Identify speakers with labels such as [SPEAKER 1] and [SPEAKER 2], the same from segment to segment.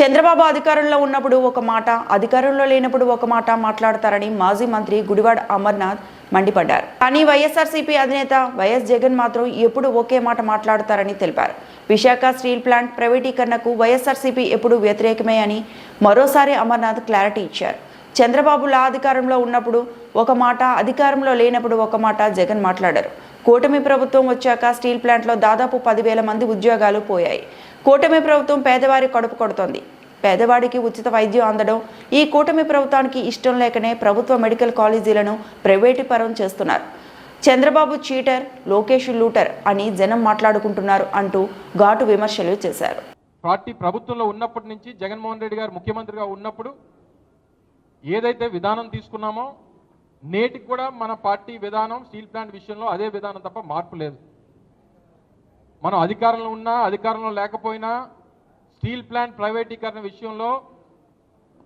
[SPEAKER 1] చంద్రబాబు అధికారంలో ఉన్నప్పుడు ఒక మాట అధికారంలో లేనప్పుడు ఒక మాట మాట్లాడతారని మాజీ మంత్రి గుడివాడ అమర్నాథ్ మండిపడ్డారు. కానీ వైఎస్ఆర్సీపీ అధినేత వైఎస్ జగన్ మాత్రం ఎప్పుడు ఒకే మాట మాట్లాడతారని తెలిపారు. విశాఖ స్టీల్ ప్లాంట్ ప్రైవేటీకరణకు వైఎస్ఆర్సీపీ ఎప్పుడు వ్యతిరేకమే అని మరోసారి అమర్నాథ్ క్లారిటీ ఇచ్చారు. చంద్రబాబు లా అధికారంలో ఉన్నప్పుడు ఒక మాట అధికారంలో లేనప్పుడు ఒక మాట జగన్ మాట్లాడారు. కూటమి ప్రభుత్వం వచ్చాక స్టీల్ ప్లాంట్లో దాదాపు పదివేల మంది ఉద్యోగాలు పోయాయి. కూటమి ప్రభుత్వం పేదవారి కడుపు కొడుతోంది. పేదవాడికి ఉచిత వైద్యం అందడం ఈ కూటమి ప్రభుత్వానికి ఇష్టం లేకనే ప్రభుత్వ మెడికల్ కాలేజీలను ప్రైవేటీపరం చేస్తున్నారు. చంద్రబాబు చీటర్ లోకేష్ లూటర్ అని జనం మాట్లాడుకుంటున్నారు అంటూ ఘాటు విమర్శలు చేశారు.
[SPEAKER 2] పార్టీ ప్రభుత్వంలో ఉన్నప్పటి నుంచి జగన్మోహన్ రెడ్డి గారు ముఖ్యమంత్రిగా ఉన్నప్పుడు ఏదైతే విధానం తీసుకున్నామో నేటికి కూడా మన పార్టీ విధానం స్టీల్ ప్లాంట్ విషయంలో అదే విధానం తప్ప మార్పు లేదు. మనం అధికారంలో ఉన్నా అధికారంలో లేకపోయినా స్టీల్ ప్లాంట్ ప్రైవేటీకరణ విషయంలో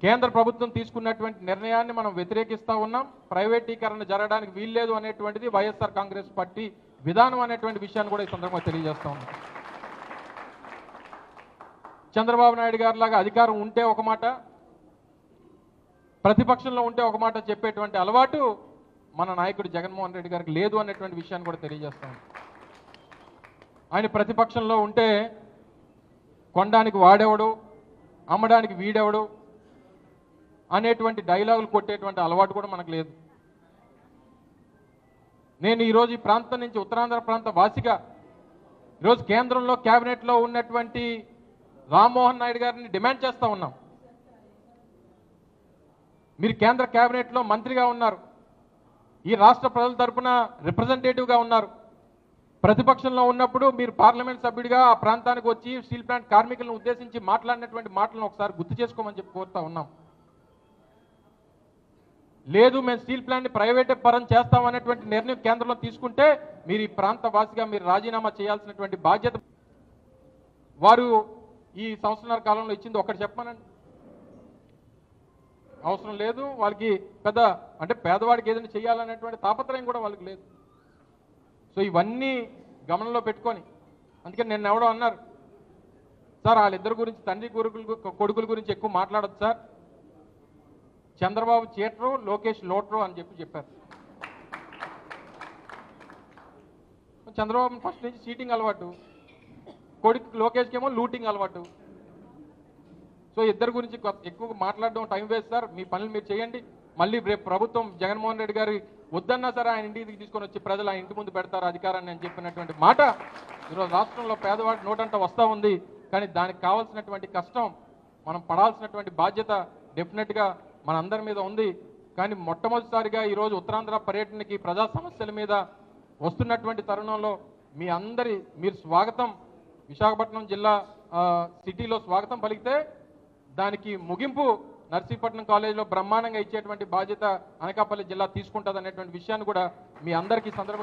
[SPEAKER 2] కేంద్ర ప్రభుత్వం తీసుకున్నటువంటి నిర్ణయాన్ని మనం వ్యతిరేకిస్తూ ఉన్నాం. ప్రైవేటీకరణ జరగడానికి వీల్లేదు అనేటువంటిది వైఎస్ఆర్ కాంగ్రెస్ పార్టీ విధానం అనేటువంటి విషయాన్ని కూడా ఈ సందర్భంగా తెలియజేస్తా ఉన్నాం. చంద్రబాబు నాయుడు గారి లాగా అధికారం ఉంటే ఒక మాట ప్రతిపక్షంలో ఉంటే ఒక మాట చెప్పేటువంటి అలవాటు మన నాయకుడు జగన్మోహన్ రెడ్డి గారికి లేదు అనేటువంటి విషయాన్ని కూడా తెలియజేస్తాం ఆయన ప్రతిపక్షంలో ఉంటే కొనడానికి వాడేవాడు అమ్మడానికి వీడెవడు అనేటువంటి డైలాగులు కొట్టేటువంటి అలవాటు కూడా మనకు లేదు. నేను ఈరోజు ఈ ప్రాంతం నుంచి ఉత్తరాంధ్ర ప్రాంత వాసిగా ఈరోజు కేంద్రంలో క్యాబినెట్లో ఉన్నటువంటి రామ్మోహన్ నాయుడు గారిని డిమాండ్ చేస్తూ ఉన్నాం. మీరు కేంద్ర కేబినెట్లో మంత్రిగా ఉన్నారు. ఈ రాష్ట్ర ప్రజల తరపున రిప్రజెంటేటివ్గా ఉన్నారు. ప్రతిపక్షంలో ఉన్నప్పుడు మీరు పార్లమెంట్ సభ్యుడిగా ఆ ప్రాంతానికి వచ్చి స్టీల్ ప్లాంట్ కార్మికులను ఉద్దేశించి మాట్లాడినటువంటి మాటలను ఒకసారి గుర్తు చేసుకోమని చెప్పి కోరుతా ఉన్నాం. లేదు మేము స్టీల్ ప్లాంట్ని ప్రైవేట్ పరం చేస్తామనేటువంటి నిర్ణయం కేంద్రంలో తీసుకుంటే మీరు ఈ ప్రాంత వాసిగా మీరు రాజీనామా చేయాల్సినటువంటి బాధ్యత వారు ఈ సంవత్సరాల కాలంలో ఇచ్చింది ఒకటి చెప్పమనండి. అవసరం లేదు. వాళ్ళకి పెద్ద అంటే పేదవాడికి ఏదైనా చేయాలనేటువంటి తాపత్రయం కూడా వాళ్ళకి లేదు. సో ఇవన్నీ గమనంలో పెట్టుకొని అందుకని నిన్న ఎవడో అన్నారు సార్ వాళ్ళిద్దరి గురించి తండ్రి కొడుకులు కొడుకుల గురించి ఎక్కువ మాట్లాడదు sir. Chandrababu cheater Lokesh looter అని చెప్పి చెప్పారు. చంద్రబాబు ఫస్ట్ నుంచి చీటింగ్ అలవాటు కొడుకు లోకేష్కి ఏమో లూటింగ్ అలవాటు. సో ఇద్దరు గురించి ఎక్కువ మాట్లాడడం టైం వేస్ట్ సార్. మీ పనులు మీరు చేయండి. మళ్ళీ రేపు ప్రభుత్వం జగన్మోహన్ రెడ్డి గారి వద్దన్నా సరే ఆయన ఇంటికి తీసుకొని వచ్చి ప్రజలు ఆయన ఇంటి ముందు పెడతారు అధికారాన్ని అని చెప్పినటువంటి మాట ఈరోజు రాష్ట్రంలో పేదవాడి నోటంట వస్తూ ఉంది. కానీ దానికి కావాల్సినటువంటి కష్టం మనం పడాల్సినటువంటి బాధ్యత డెఫినెట్గా మన అందరి మీద ఉంది. కానీ మొట్టమొదటిసారిగా ఈరోజు ఉత్తరాంధ్ర పర్యటనకి ప్రజా సమస్యల మీద వస్తున్నటువంటి తరుణంలో మీ అందరి మీరు స్వాగతం. విశాఖపట్నం జిల్లా సిటీలో స్వాగతం పలికితే దానికి ముగింపు నర్సీపట్నం కాలేజీలో బ్రహ్మాండంగా ఇచ్చేటువంటి బాధ్యత అనకాపల్లి జిల్లా తీసుకుంటుంది అనేటువంటి విషయాన్ని కూడా మీ అందరికీ సందర్భంగా